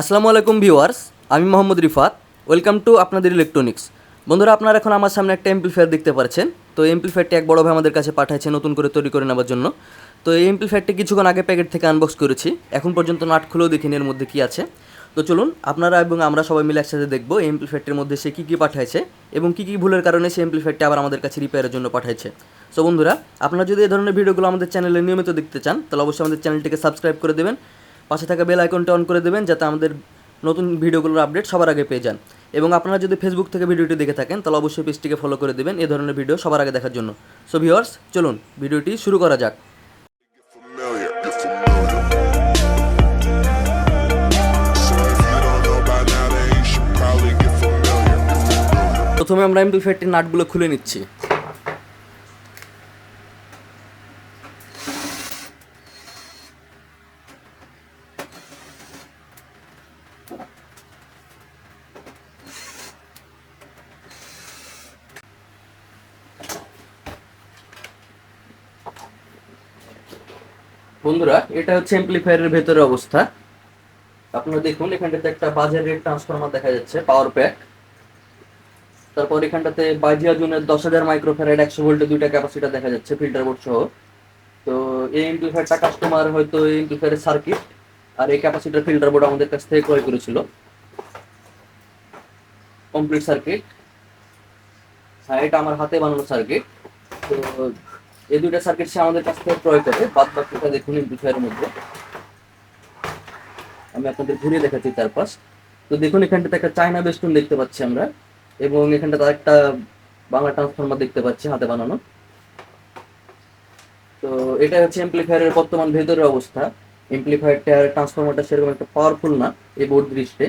আসসালামু আলাইকুম ভিউয়ার্স, আমি মোহাম্মদ রিফাত, ওয়েলকাম টু আপনাদের ইলেকট্রনিক্স। বন্ধুরা, আপনারা এখন আমার সামনে একটা এমপ্লিফায়ার দেখতে পাচ্ছেন তো এমপ্লিফায়ারটি এক বড় ভাই আমাদের কাছে পাঠাইছে নতুন করে তৈরি করে নেওয়ার জন্য। তো এই এমপ্লিফায়ারটি কিছুক্ষণ আগে প্যাকেট থেকে আনবক্স করেছি। এখন পর্যন্ত নাট খুলেও দেখিনি এর মধ্যে কী আছে। তো চলুন, আপনারা এবং আমরা সবাই মিলে একসাথে দেখব এই এমপ্লিফায়ারটির মধ্যে সে কী কী পাঠাইছে এবং কী কী ভুলের কারণে সেই এমপ্লিফায়ারটি আবার আমাদের কাছে রিপেয়ারের জন্য পাঠাইছে। সো বন্ধুরা, আপনারা যদি এই ধরনের ভিডিওগুলো আমাদের চ্যানেলে নিয়মিত দেখতে চান, তাহলে অবশ্যই আমাদের চ্যানেলটিকে সাবস্ক্রাইব করে দেবেন। পাশে থাকা বেল আইকনটা অন করে দেবেন যাতে আমাদের নতুন ভিডিওগুলোর আপডেট সবার আগে পেয়ে যান। এবং আপনারা যদি ফেসবুক থেকে ভিডিওটি দেখে থাকেন, তাহলে অবশ্যই পেজটিকে ফলো করে দেবেন এ ধরনের ভিডিও সবার আগে দেখার জন্য। সো ভিউয়ার্স চলুন, ভিডিওটি শুরু করা যাক. প্রথমে আমরা এমপ্লিফায়ারটির নাটগুলো খুলে নিচ্ছি। বন্ধুরা, এটা হচ্ছে এমপ্লিফায়ারের ভেতরের অবস্থা। আপনারা দেখুন, এখানটাতে একটা বাজার রেট ট্রান্সফরমার দেখা যাচ্ছে পাওয়ার প্যাক তারপর এখানটাতে বাজিয়া জুনের দশ হাজার মাইক্রোফ্যারাইড একশো ভোল্টের দুইটা ক্যাপাসিটার দেখা যাচ্ছে ফিল্টার বোর্ড সহ। তো এই এমপ্লিফায়ারটা কাস্টমার হয়তো এই এমপ্লিফায়ারের সার্কিট আর এই ক্যাপাসিটার ফিল্টার বোর্ড আমাদের কাছ থেকে ক্রয় করেছিল। কমপ্লিট সার্কিট হ্যাঁ এটা আমার হাতে বানানো সার্কিট তো এই দুইটা সার্কিট সে আমাদের কাছ থেকে ক্রয় করে। বাদ বাকিটা দেখুন বিষয়ের মধ্যে। আমি আপনাদের ঘুরিয়ে দেখাচ্ছি চারপাশ তো দেখুন, এখানটাতে একটা চায়না বেস্টুন দেখতে পাচ্ছি আমরা। এবং এখানটাতে একটা বাংলা ট্রান্সফর্মার দেখতে পাচ্ছি হাতে বানানো। তো এটা হচ্ছে এমপ্লিফায়ারের বর্তমান ভেতরের অবস্থা। এমপ্লিফায়ারটার ট্রান্সফর্মারটা সেরকম একটা পাওয়ারফুল না এই বোর্ড দৃষ্টে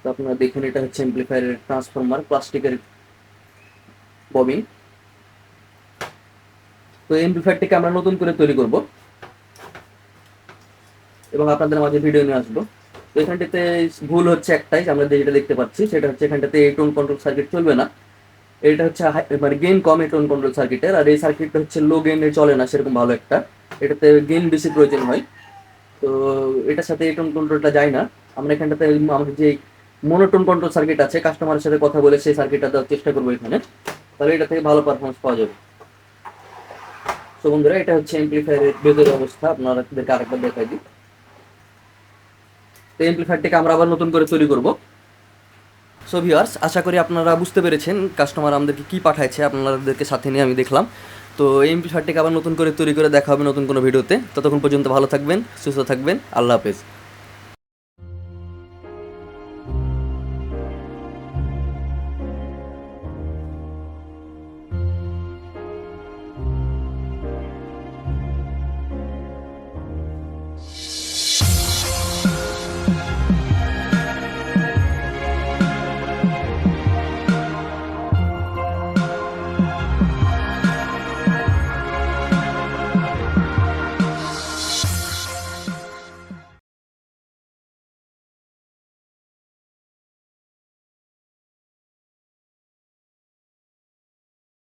তো আপনারা দেখুন, এটা হচ্ছে এমপ্লিফায়ারের ট্রান্সফর্মার প্লাস্টিকের ববিন তো এমপ্লিফায়ারটিকে আমরা নতুন করে তৈরি করব। এবং আপনাদের মাঝে ভিডিও নিয়ে আসব। তো এখানটাতে ভুল হচ্ছে একটাই, আমরা যেটা দেখতে পাচ্ছি, সেটা হচ্ছে এখানটাতে এই টোন কন্ট্রোল সার্কিট চলবে না। এটা হচ্ছে মানে গেইন কম এই টোন কন্ট্রোল সার্কিটের আর এই সার্কিটটা হচ্ছে লো গেইনে চলে না, সেরকম ভালো একটা। এটাতে গেইন বেশি প্রয়োজন হয়। তো এটার সাথে এই টোন কন্ট্রোলটা যায় না। আমরা এখানটাতে আমাদের যে মনোটোন কন্ট্রোল সার্কিট আছে কাস্টমারের সাথে কথা বলে সেই সার্কিটটা দেওয়ার চেষ্টা করব এখানে। তাহলে এটা থেকে ভালো পারফরমেন্স পাওয়া যাবে। তো বন্ধুরা, এটা হচ্ছে এমপ্লিফায়ারের ভেতরের অবস্থা। আপনারা আপনাদেরকে আরেকবার দেখাই দিই। তো এমপ্লিফায়ারটিকে আমরা আবার নতুন করে তৈরি করব। সো ভিউয়ার্স আশা করি আপনারা বুঝতে পেরেছেন কাস্টমার আমাদেরকে কী পাঠাইছে, আপনাদেরকে সাথে নিয়ে আমি দেখলাম। তো এই এমপ্লিফায়ারটিকে আবার নতুন করে তৈরি করে দেখা হবে নতুন কোনো ভিডিওতে। ততক্ষণ পর্যন্ত ভালো থাকবেন, সুস্থ থাকবেন, আল্লাহ হাফেজ।